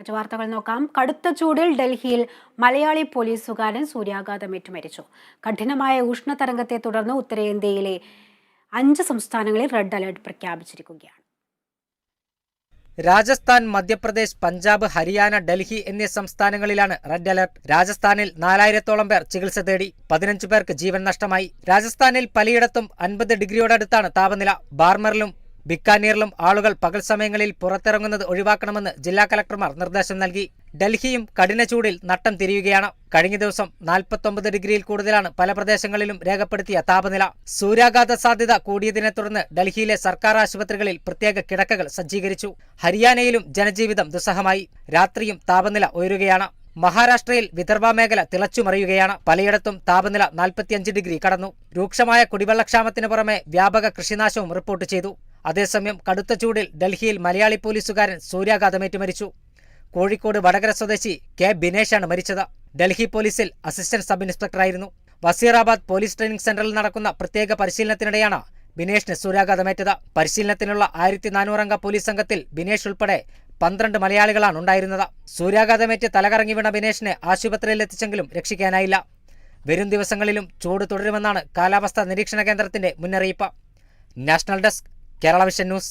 മറ്റു വാർത്തകൾ നോക്കാം. കടുത്ത ചൂടിൽ ഡൽഹിയിൽ മലയാളി പോലീസുകാരൻ സൂര്യാഘാതമേറ്റ് മരിച്ചു കഠിനമായ ഉഷ്ണതരംഗത്തെ തുടർന്ന് ഉത്തരേന്ത്യയിലെ അഞ്ച് സംസ്ഥാനങ്ങളിൽ റെഡ് അലർട്ട് പ്രഖ്യാപിച്ചിരിക്കുകയാണ്. രാജസ്ഥാൻ മധ്യപ്രദേശ് പഞ്ചാബ് ഹരിയാന ഡൽഹി എന്നീ സംസ്ഥാനങ്ങളിലാണ് റെഡ് അലർട്ട്. രാജസ്ഥാനിൽ നാലായിരത്തോളം പേർ ചികിത്സ തേടി പതിനഞ്ചു പേർക്ക് ജീവൻ നഷ്ടമായി. രാജസ്ഥാനിൽ പലയിടത്തും അൻപത് ഡിഗ്രിയോടടുത്താണ് താപനില. ബാർമറിലും ബിക്കാനീറിലും ആളുകൾ പകൽ സമയങ്ങളിൽ പുറത്തിറങ്ങുന്നത് ഒഴിവാക്കണമെന്ന് ജില്ലാ കലക്ടർമാർ നിർദ്ദേശം നൽകി. ഡൽഹിയും കഠിന ചൂടിൽ നട്ടം തിരിയുകയാണ്. കഴിഞ്ഞ ദിവസം നാൽപ്പത്തൊമ്പത് ഡിഗ്രിയിൽ കൂടുതലാണ് പല പ്രദേശങ്ങളിലും രേഖപ്പെടുത്തിയ താപനില. സൂര്യാഘാത സാധ്യത കൂടിയതിനെ തുടർന്ന് ഡൽഹിയിലെ സർക്കാർ ആശുപത്രികളിൽ പ്രത്യേക കിടക്കകൾ സജ്ജീകരിച്ചു. ഹരിയാനയിലും ജനജീവിതം ദുസ്സഹമായി. രാത്രിയും താപനില ഉയരുകയാണ്. മഹാരാഷ്ട്രയിൽ വിദർഭ മേഖല തിളച്ചുമറിയുകയാണ്. പലയിടത്തും താപനില നാൽപ്പത്തിയഞ്ച് ഡിഗ്രി കടന്നു. രൂക്ഷമായ കുടിവെള്ളക്ഷാമത്തിന് പുറമെ വ്യാപക കൃഷിനാശവും റിപ്പോർട്ട് ചെയ്തു. അതേസമയം കടുത്ത ചൂടിൽ ഡൽഹിയിൽ മലയാളി പോലീസുകാരൻ സൂര്യാഘാതമേറ്റ് മരിച്ചു കോഴിക്കോട് വടകര സ്വദേശി കെ ബിനേഷാണ് മരിച്ചത്. ഡൽഹി പോലീസിൽ അസിസ്റ്റന്റ് സബ് ഇൻസ്പെക്ടറായിരുന്നു. വസീറാബാദ് പോലീസ് ട്രെയിനിംഗ് സെന്ററിൽ നടക്കുന്ന പ്രത്യേക പരിശീലനത്തിനിടെയാണ് ബിനേഷിന് സൂര്യാഘാതമേറ്റത് പരിശീലനത്തിനുള്ള ആയിരത്തി നാനൂറംഗ പോലീസ് സംഘത്തിൽ ബിനേഷ് ഉൾപ്പെടെ പന്ത്രണ്ട് മലയാളികളാണ് ഉണ്ടായിരുന്നത്. സൂര്യാഘാതമേറ്റ് തലകറങ്ങി വീണ ബിനേഷിനെ ആശുപത്രിയിൽ എത്തിച്ചെങ്കിലും രക്ഷിക്കാനായില്ല. വരും ദിവസങ്ങളിലും ചൂട് തുടരുമെന്നാണ് കാലാവസ്ഥാ നിരീക്ഷണ കേന്ദ്രത്തിന്റെ മുന്നറിയിപ്പ്. National desk Kerala vision news